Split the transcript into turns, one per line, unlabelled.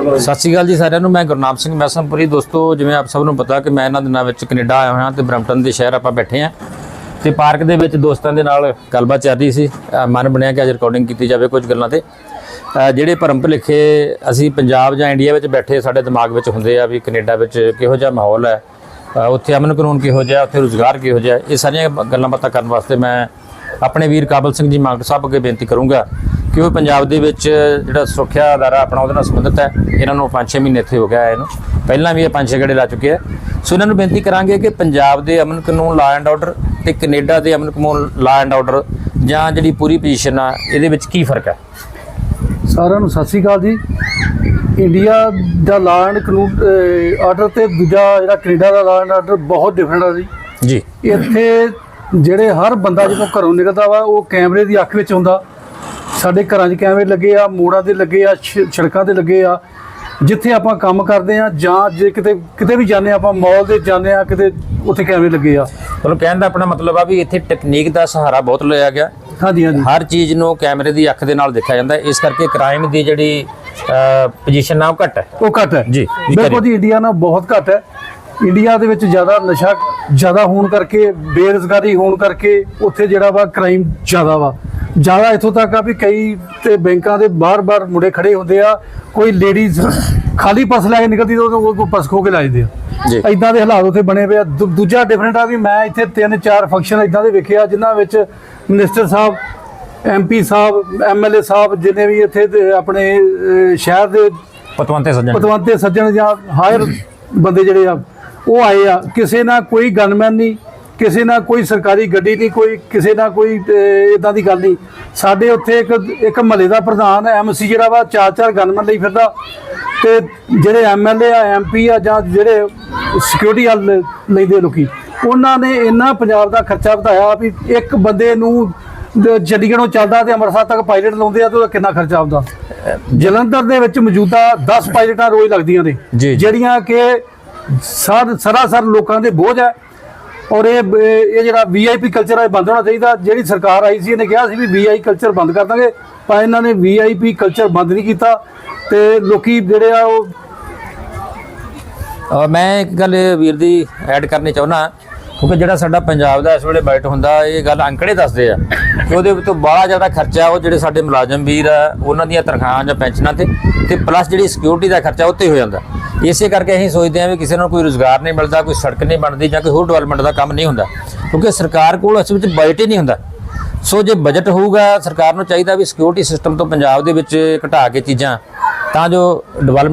ਸਤਿ ਸ਼੍ਰੀ ਅਕਾਲ ਜੀ ਸਾਰਿਆਂ ਨੂੰ, ਮੈਂ ਗੁਰਨਾਮ ਸਿੰਘ ਮੈਸਮਪੁਰੀ। ਦੋਸਤੋ, ਜਿਵੇਂ ਆਪ ਸਭ ਨੂੰ ਪਤਾ ਕਿ ਮੈਂ ਇਹਨਾਂ ਦਿਨਾਂ ਵਿੱਚ ਕੈਨੇਡਾ ਆਇਆ ਹੋਇਆ ਤੇ ਬਰੈਂਪਟਨ ਦੇ ਸ਼ਹਿਰ ਆਪਾਂ ਬੈਠੇ ਆਂ ਤੇ ਪਾਰਕ ਦੇ ਵਿੱਚ ਦੋਸਤਾਂ ਦੇ ਨਾਲ ਗੱਲਬਾਤ ਚੱਲ ਰਹੀ ਸੀ। ਮਨ ਬਣਿਆ ਕਿ ਅੱਜ ਰਿਕਾਰਡਿੰਗ ਕੀਤੀ ਜਾਵੇ ਕੁਝ ਗੱਲਾਂ ਤੇ। ਜਿਹੜੇ ਭਰਮ ਭੁਲੇਖੇ ਅਸੀਂ ਪੰਜਾਬ ਜਾਂ ਇੰਡੀਆ ਵਿੱਚ ਬੈਠੇ, ਸਾਡੇ ਦਿਮਾਗ ਵਿੱਚ ਹੁੰਦੇ ਆ ਵੀ ਕੈਨੇਡਾ ਵਿੱਚ ਕਿਹੋ ਜਿਹਾ ਮਾਹੌਲ ਹੈ। ਉੱਥੇ ਅਮਨ ਕਾਨੂੰਨ ਕਿਹੋ ਜਿਹਾ, ਉੱਥੇ ਰੁਜ਼ਗਾਰ ਕਿਹੋ ਜਿਹਾ, ਇਹ ਸਾਰੀਆਂ ਗੱਲਾਂ ਬਾਤਾਂ ਕਰਨ ਵਾਸਤੇ ਮੈਂ ਆਪਣੇ ਵੀਰ ਕਾਬਲ ਸਿੰਘ ਜੀ, ਮਾਨਕ ਸਾਹਿਬ ਅੱਗੇ ਬੇਨਤੀ ਕਰੂੰਗਾ। ਕਿ ਉਹ ਪੰਜਾਬ ਦੇ ਵਿੱਚ ਜਿਹੜਾ ਸੁਰੱਖਿਆ ਅਦਾਰਾ ਆਪਣਾ ਉਹਦੇ ਨਾਲ ਸੰਬੰਧਿਤ ਹੈ ਇਹਨਾਂ ਨੂੰ 5-6 ਮਹੀਨੇ ਇੱਥੇ ਹੋ ਗਿਆ ਆਏ ਨੂੰ ਪਹਿਲਾਂ ਵੀ ਇਹ 5-6 ਗੇੜੇ ਲਾ ਚੁੱਕੇ ਆ। ਸੋ ਇਹਨਾਂ ਨੂੰ ਬੇਨਤੀ ਕਰਾਂਗੇ ਕਿ ਪੰਜਾਬ ਦੇ ਅਮਨ ਕਾਨੂੰਨ ਲਾ ਐਂਡ ਆਰਡਰ ਤੇ ਕੈਨੇਡਾ ਦੇ ਅਮਨ ਕਾਨੂੰਨ ਲਾ ਐਂਡ ਆਰਡਰ ਜਾਂ ਜਿਹੜੀ ਪੂਰੀ ਪੋਜੀਸ਼ਨ ਆ ਇਹਦੇ ਵਿੱਚ ਕੀ ਫ਼ਰਕ ਹੈ?
ਸਾਰਿਆਂ ਨੂੰ ਸਤਿ ਸ੍ਰੀ ਅਕਾਲ ਜੀ। ਇੰਡੀਆ ਦਾ ਲਾਅ ਐਂਡ ਕਾਨੂੰਨ ਆਰਡਰ ਤੇ ਦੂਜਾ ਜਿਹੜਾ ਕੈਨੇਡਾ ਦਾ ਲਾਅ ਐਂਡ ਆਰਡਰ ਬਹੁਤ ਡਿਫਰੈਂਟ ਆ ਜੀ।
ਜੀ।
ਇੱਥੇ ਜਿਹੜੇ ਹਰ ਬੰਦਾ ਜਦੋਂ ਘਰੋਂ ਨਿਕਲਦਾ ਵਾ ਉਹ ਕੈਮਰੇ ਦੀ ਅੱਖ ਵਿੱਚ ਹੁੰਦਾ ਸਾਡੇ ਘਰਾਂ 'ਚ ਕੈਮਰੇ ਲੱਗੇ ਆ ਮੋੜਾਂ ਤੇ ਲੱਗੇ ਆ ਸ਼- ਸੜਕਾਂ ਤੇ ਲੱਗੇ ਆ ਜਿੱਥੇ ਆਪਾਂ ਕੰਮ ਕਰਦੇ ਆ ਜਾਂ ਜੇ ਕਿਤੇ ਕਿਤੇ ਵੀ ਜਾਂਦੇ ਆ ਆਪਾਂ ਮਾਲ ਦੇ ਜਾਂਦੇ ਆ ਕਿਤੇ ਉੱਥੇ ਕੈਮਰੇ ਲੱਗੇ ਆ?
ਤੁਹਾਨੂੰ ਕਹਿਣ ਦਾ ਆਪਣਾ ਮਤਲਬ ਆ ਵੀ ਇੱਥੇ ਟੈਕਨੀਕ ਦਾ ਸਹਾਰਾ ਬਹੁਤ ਲਿਆ ਗਿਆ।
ਹਾਂਜੀ ਹਾਂਜੀ।
ਹਰ ਚੀਜ਼ ਨੂੰ ਕੈਮਰੇ ਦੀ ਅੱਖ ਦੇ ਨਾਲ ਦੇਖਿਆ ਜਾਂਦਾ ਹੈ। ਇਸ ਕਰਕੇ ਕ੍ਰਾਈਮ ਦੀ ਜਿਹੜੀ ਪੋਜੀਸ਼ਨ ਆ ਉਹ ਘੱਟ ਹੈ।
ਉਹ ਘੱਟ ਹੈ।
ਜੀ, ਜੀ
ਬਿਲਕੁਲ ਜੀ ਇੰਡੀਆ ਨਾਲ ਬਹੁਤ ਘੱਟ ਹੈ। ਇੰਡੀਆ ਦੇ ਵਿੱਚ ਜ਼ਿਆਦਾ ਨਸ਼ਾ ਜ਼ਿਆਦਾ ਹੋਣ ਕਰਕੇ ਬੇਰੁਜ਼ਗਾਰੀ ਹੋਣ ਕਰਕੇ ਉੱਥੇ ਜਿਹੜਾ ਵਾ ਕ੍ਰਾਈਮ ਜ਼ਿਆਦਾ ਵਾ। ਜ਼ਿਆਦਾ ਇੱਥੋਂ ਤੱਕ ਆ ਵੀ ਕਈ ਤੇ ਬੈਂਕਾਂ ਦੇ ਬਾਹਰ-ਬਾਹਰ ਮੁੰਡੇ ਖੜੇ ਹੁੰਦੇ ਆ ਕੋਈ ਲੇਡੀਜ਼ ਖਾਲੀ ਪਰਸ ਲੈ ਕੇ ਨਿਕਲਦੀ ਤਾਂ ਉਹ ਕੋ ਪਰਸ ਖੋ ਕੇ ਲੈ ਜਾਂਦੇ ਆ।
ਜੀ।
ਇਦਾਂ ਦੇ ਹਾਲਾਤ ਉੱਥੇ ਬਣੇ ਪਏ ਆ। ਦੂ- ਦੂਜਾ ਡਿਫਰੈਂਟ ਆ ਵੀ ਮੈਂ ਇੱਥੇ ਤਿੰਨ ਚਾਰ ਫੰਕਸ਼ਨ ਇਦਾਂ ਦੇ ਵੇਖਿਆ ਜਿਨ੍ਹਾਂ ਵਿੱਚ minister sahib MP sahib MLA sahib ਜਿਨੇ ਵੀ ਇੱਥੇ ਦੇ ਆਪਣੇ ਅਹ, ਸ਼ਹਿਰ ਦੇ
ਪਤਵੰਤੇ ਸੱਜਣ।
ਪਤਵੰਤੇ ਸੱਜਣ ਜਾਂ ਹਾਇਰ ਬੰਦੇ ਜਿਹੜੇ ਆ ਉਹ ਆਏ ਆ। ਕਿਸੇ ਨਾਲ ਕੋਈ ਗਨਮੈਨ ਨਹੀਂ ਕਿਸੇ ਨਾਲ ਕੋਈ ਸਰਕਾਰੀ ਗੱਡੀ ਨਹੀਂ ਕੋਈ ਕਿਸੇ ਨਾਲ ਕੋਈ ਇਦਾਂ ਦੀ ਗੱਲ ਨਹੀਂ। ਸਾਡੇ ਉੱਥੇ ਇੱਕ ਇੱਕ ਮਹੱਲੇ ਦਾ ਪ੍ਰਧਾਨ ਐਮਸੀ ਜਿਹੜਾ ਵਾ ਚਾਰ ਚਾਰ ਗਨਮੈਨ ਲਈ ਫਿਰਦਾ। ਤੇ ਜਿਹੜੇ ਐਮਐਲਏ ਆ ਐਮਪੀ ਆ ਜਾਂ ਜਿਹੜੇ ਸਿਕਿਉਰਿਟੀ ਵਾਲ ਲੈਂਦੇ ਲੋਕੀ ਉਹਨਾਂ ਨੇ ਇੰਨਾ ਪੰਜਾਬ ਦਾ ਖਰਚਾ ਵਧਾਇਆ ਵੀ ਇੱਕ ਬੰਦੇ ਨੂੰ ਚੰਡੀਗੜ੍ਹੋਂ ਚੱਲਦਾ ਤੇ ਅੰਮ੍ਰਿਤਸਰ ਤੱਕ ਪਾਇਲਟ ਲਾਉਂਦੇ ਆ ਤੇ ਉਹਦਾ ਕਿੰਨਾ ਖਰਚਾ ਆਉਂਦਾ? ਜਲੰਧਰ ਦੇ ਵਿੱਚ ਮੌਜੂਦਾ 10 ਪਾਇਲਟਾਂ ਰੋਜ਼ ਲੱਗਦੀਆਂ ਨੇ। ਜਿਹੜੀਆਂ ਕਿ ਸਰ ਸਰਾਸਰ ਲੋਕਾਂ ਦੇ ਬੋਝ ਹੈ ਔਰ ਇਹ ਇਹ ਜਿਹੜਾ ਵੀਆਈਪੀ ਕਲਚਰ ਹੈ ਇਹ ਬੰਦ ਹੋਣਾ ਚਾਹੀਦਾ। ਜਿਹੜੀ ਸਰਕਾਰ ਆਈ ਸੀ, ਇਹਨੇ ਕਿਹਾ ਸੀ ਵੀ ਵੀਆਈ ਕਲਚਰ ਬੰਦ ਕਰ ਦਾਂਗੇ, ਪਰ ਇਹਨਾਂ ਨੇ ਵੀਆਈਪੀ ਕਲਚਰ ਬੰਦ ਨਹੀਂ ਕੀਤਾ ਤੇ ਲੋਕੀ ਜਿਹੜੇ ਆ ਉਹ
ਮੈਂ ਇੱਕ ਗੱਲ ਵੀਰ ਦੀ ਐਡ ਕਰਨੀ ਚਾਹੁੰਦਾ ਕਿਉਂਕਿ ਜਿਹੜਾ ਸਾਡਾ ਪੰਜਾਬ ਦਾ ਇਸ ਵੇਲੇ ਬਜਟ ਹੁੰਦਾ, ਇਹ ਗੱਲ ਅੰਕੜੇ ਦੱਸਦੇ ਆ ਕਿ ਉਹਦੇ ਤੋਂ ਬੜਾ ਜ਼ਿਆਦਾ ਖਰਚਾ ਉਹ ਜਿਹੜੇ ਸਾਡੇ ਮੁਲਾਜ਼ਮ ਵੀਰ ਆ, ਉਹਨਾਂ ਦੀਆਂ ਤਨਖਾਹਾਂ ਜਾਂ ਪੈਨਸ਼ਨਾਂ ਤੇ ਤੇ ਪਲੱਸ ਜਿਹੜੀ ਸਿਕਿਉਰਿਟੀ ਦਾ ਖਰਚਾ ਉੱਤੇ ਹੋ ਜਾਂਦਾ। ਇਸੇ ਕਰਕੇ ਅਸੀਂ ਸੋਚਦੇ ਹਾਂ ਵੀ ਕਿਸੇ ਨੂੰ ਕੋਈ ਰੋਜ਼ਗਾਰ ਨਹੀਂ ਮਿਲਦਾ, ਕੋਈ ਸੜਕ ਨਹੀਂ ਬਣਦੀ ਜਾਂ ਕੋਈ ਹੋਰ ਡਿਵੈਲਪਮੈਂਟ ਦਾ ਕੰਮ ਨਹੀਂ ਹੁੰਦਾ, ਕਿਉਂਕਿ ਸਰਕਾਰ ਕੋਲ ਅਸਲ ਵਿੱਚ ਬਜਟ ਹੀ ਨਹੀਂ ਹੁੰਦਾ। ਸੋ ਜੇ ਬਜਟ ਹੋਊਗਾ, ਸਰਕਾਰ ਨੂੰ ਚਾਹੀਦਾ ਵੀ ਸਿਕਿਉਰਿਟੀ ਸਿਸਟਮ ਤੋਂ ਪੰਜਾਬ ਦੇ ਵਿੱਚ ਘਟਾ ਕੇ ਚੀਜ਼ਾਂ, ਤਾਂ ਜੋ ਡਿਵੈਲਪ